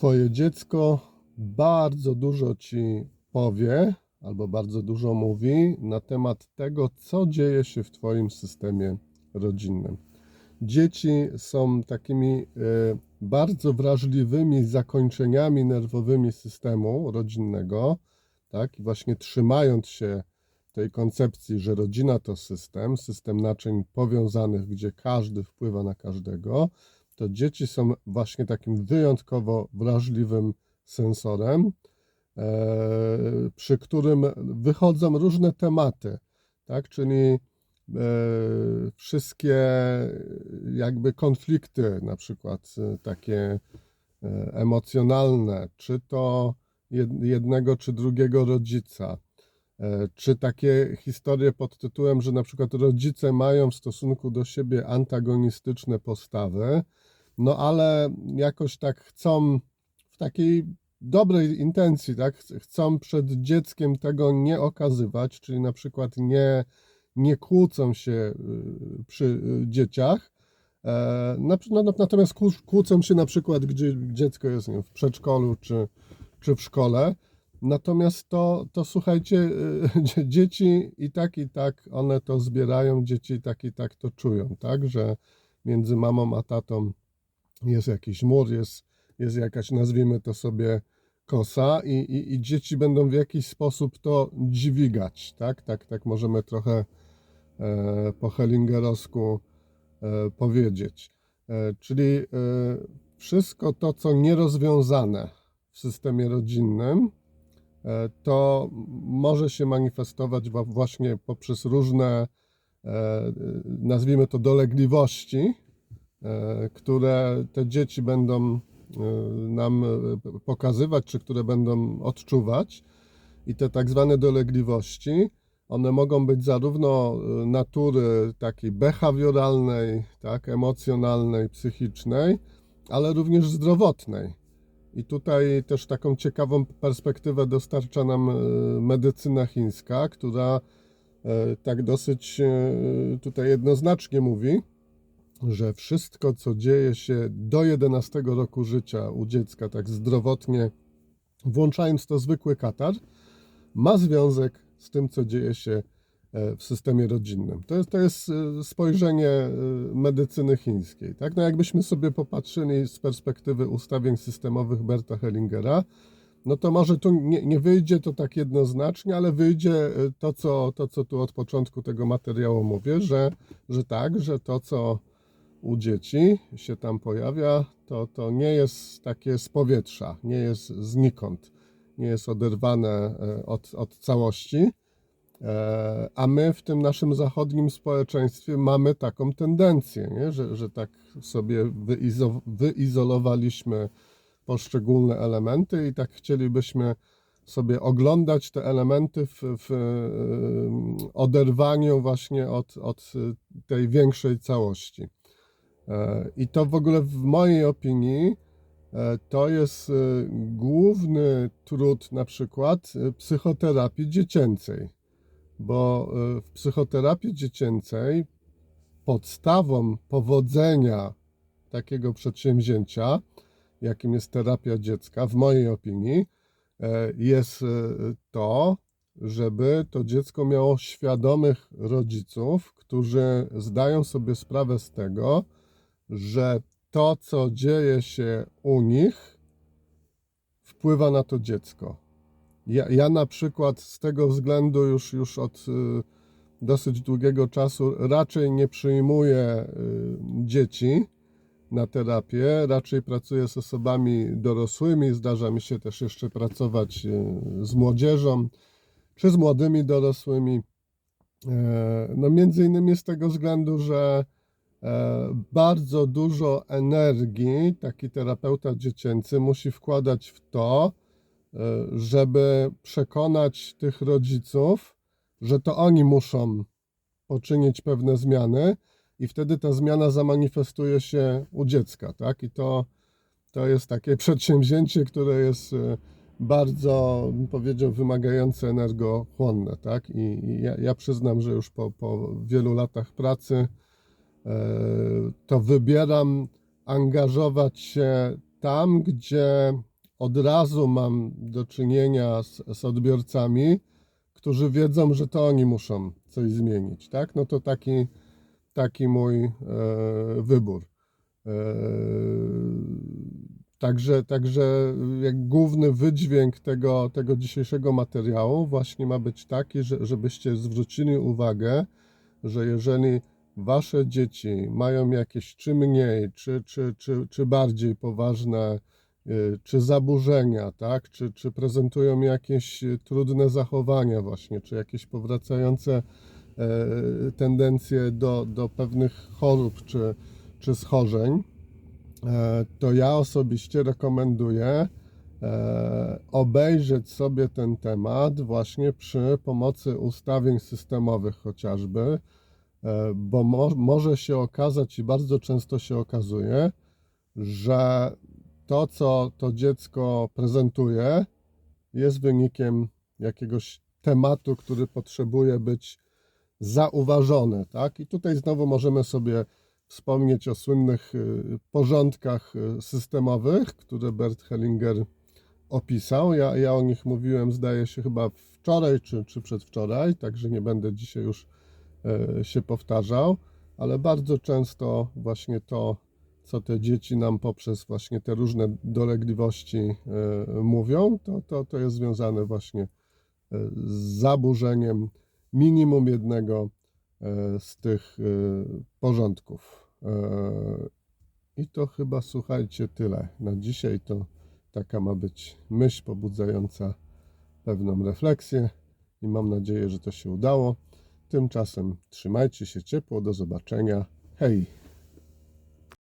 Twoje dziecko bardzo dużo ci powie albo bardzo dużo mówi na temat tego, co dzieje się w Twoim systemie rodzinnym. Dzieci są takimi e, bardzo wrażliwymi zakończeniami nerwowymi systemu rodzinnego, tak? I właśnie trzymając się tej koncepcji, że rodzina to system, system naczyń powiązanych, gdzie każdy wpływa na każdego, to dzieci są właśnie takim wyjątkowo wrażliwym sensorem, e, przy którym wychodzą różne tematy, tak? Czyli e, wszystkie jakby konflikty, na przykład e, takie emocjonalne, czy to jed- jednego czy drugiego rodzica, czy takie historie pod tytułem, że na przykład rodzice mają w stosunku do siebie antagonistyczne postawy, no ale jakoś tak chcą w takiej dobrej intencji, tak? Chcą przed dzieckiem tego nie okazywać, czyli na przykład nie, nie kłócą się y, przy y, dzieciach. E, no, Natomiast kłó- kłócą się na przykład, gdzie dziecko jest w przedszkolu czy, czy w szkole. Natomiast to, to słuchajcie, y, dzieci i tak, i tak one to zbierają, dzieci i tak, i tak to czują, tak? Że między mamą a tatą jest jakiś mur, jest, jest jakaś, nazwijmy to sobie, kosa i, i, i dzieci będą w jakiś sposób to dźwigać, tak? Tak, tak możemy trochę e, po hellingerowsku e, powiedzieć. E, czyli e, wszystko to, co nierozwiązane w systemie rodzinnym, e, to może się manifestować wa- właśnie poprzez różne, e, nazwijmy to, dolegliwości, e, które te dzieci będą e, nam e, pokazywać, czy które będą odczuwać. I te tak zwane dolegliwości, one mogą być zarówno e, natury takiej behawioralnej, tak, emocjonalnej, psychicznej, ale również zdrowotnej. I tutaj też taką ciekawą perspektywę dostarcza nam e, medycyna chińska, która e, tak dosyć e, tutaj jednoznacznie mówi, że wszystko, co dzieje się do 11 roku życia u dziecka, tak zdrowotnie, włączając to zwykły katar, ma związek z tym, co dzieje się e, w systemie rodzinnym. To jest, to jest e, spojrzenie e, medycyny chińskiej. Tak? No jakbyśmy sobie popatrzyli z perspektywy ustawień systemowych Berta Hellingera, no to może tu nie, nie wyjdzie to tak jednoznacznie, ale wyjdzie to co, to, co tu od początku tego materiału mówię, że, że tak, że to, co u dzieci się tam pojawia, to, to nie jest takie z powietrza, nie jest znikąd, nie jest oderwane e, od, od całości. E, A my w tym naszym zachodnim społeczeństwie mamy taką tendencję, nie? Że, że tak sobie wyizo- wyizolowaliśmy poszczególne elementy i tak chcielibyśmy sobie oglądać te elementy w, w e, oderwaniu właśnie od, od tej większej całości. E, I to w ogóle w mojej opinii e, to jest e, główny trud na przykład psychoterapii dziecięcej, bo w psychoterapii dziecięcej podstawą powodzenia takiego przedsięwzięcia, jakim jest terapia dziecka, w mojej opinii, jest to, żeby to dziecko miało świadomych rodziców, którzy zdają sobie sprawę z tego, że to, co dzieje się u nich, wpływa na to dziecko. Ja, ja na przykład z tego względu już, już od y, dosyć długiego czasu raczej nie przyjmuję y, dzieci na terapię, raczej pracuję z osobami dorosłymi. Zdarza mi się też jeszcze pracować y, z młodzieżą czy z młodymi dorosłymi. E, No między innymi z tego względu, że bardzo dużo energii taki terapeuta dziecięcy musi wkładać w to, e, żeby przekonać tych rodziców, że to oni muszą poczynić pewne zmiany i wtedy ta zmiana zamanifestuje się u dziecka, tak? I to, to jest takie przedsięwzięcie, które jest e, bardzo, bym powiedział, wymagające energochłonne, tak? I, i ja, ja przyznam, że już po, po wielu latach pracy e, to wybieram angażować się tam, gdzie od razu mam do czynienia z, z odbiorcami, którzy wiedzą, że to oni muszą coś zmienić, tak? No to taki, taki mój e, wybór. E, Także, także jak główny wydźwięk tego, tego dzisiejszego materiału właśnie ma być taki, że, żebyście zwrócili uwagę, że jeżeli wasze dzieci mają jakieś czy mniej, czy, czy, czy, czy bardziej poważne, y, czy zaburzenia, tak, czy, czy prezentują jakieś y, trudne zachowania właśnie, czy jakieś powracające e, tendencje do, do pewnych chorób, czy, czy schorzeń, e, to ja osobiście rekomenduję e, obejrzeć sobie ten temat właśnie przy pomocy ustawień systemowych chociażby, e, bo mo może się okazać i bardzo często się okazuje, że to, co to dziecko prezentuje, jest wynikiem jakiegoś tematu, który potrzebuje być zauważony, tak? I tutaj znowu możemy sobie wspomnieć o słynnych y, porządkach y, systemowych, które Bert Hellinger opisał. Ja, ja o nich mówiłem, zdaje się, chyba wczoraj czy, czy przedwczoraj, także nie będę dzisiaj już e, się powtarzał, ale bardzo często właśnie to, co te dzieci nam poprzez właśnie te różne dolegliwości e, mówią, to, to, to jest związane właśnie e, z zaburzeniem minimum jednego e, z tych e, porządków. E, I to chyba, słuchajcie, tyle. Na dzisiaj to taka ma być myśl pobudzająca pewną refleksję i mam nadzieję, że to się udało. Tymczasem trzymajcie się ciepło, do zobaczenia. Hej!